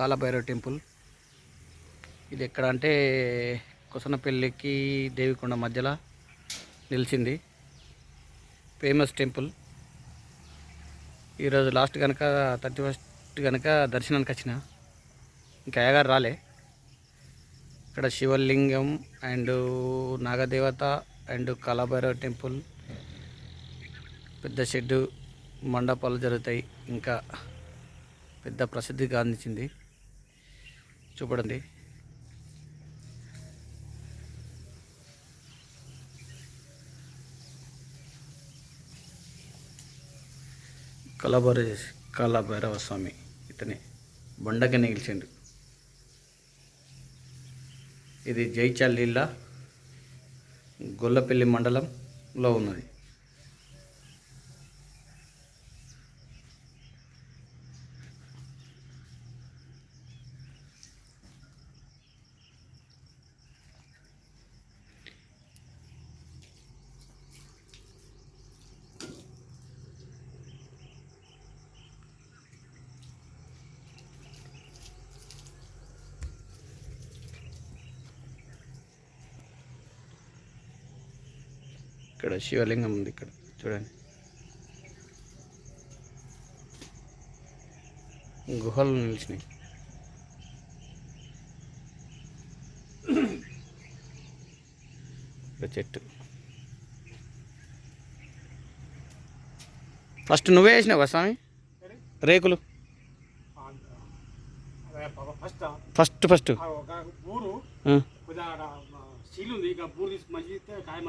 Kalabhairava temple. ఇది ఎక్కడ అంటే కుసనపల్లికి దేవికొండ మధ్యలో నిలిచింది. Famous temple. ఈరోజు లాస్ట్ కనుక థర్టీ ఫస్ట్ కనుక దర్శనానికి వచ్చిన. ఇంకా అయ్యగారు రాలే. ఇక్కడ శివలింగం అండ్ నాగదేవత అండ్ కళాభైరవ టెంపుల్. పెద్ద షెడ్డు మండపాలు జరుగుతాయి. ఇంకా పెద్ద ప్రసిద్ధి గాంధించింది చూపడండి కలబర కాలభైరవ స్వామి. ఇతనే. బండగా నిలిచిండు ఇది జైచల్లిల్ల గొల్లపల్లి మండలంలో ఉన్నది. ఇక్కడ శివలింగం ఉంది ఇక్కడ. చూడండి. గుహలు నిలిచినాయి. చెట్టు. ఫస్ట్ నువ్వే వేసినావా స్వామి? రేకులు? First first. బూరు కొద్దిగా స్టీల్ ఉంది. ఇక బూరు తీసి మంచి కాయ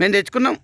మేము తెచ్చుకున్నాం.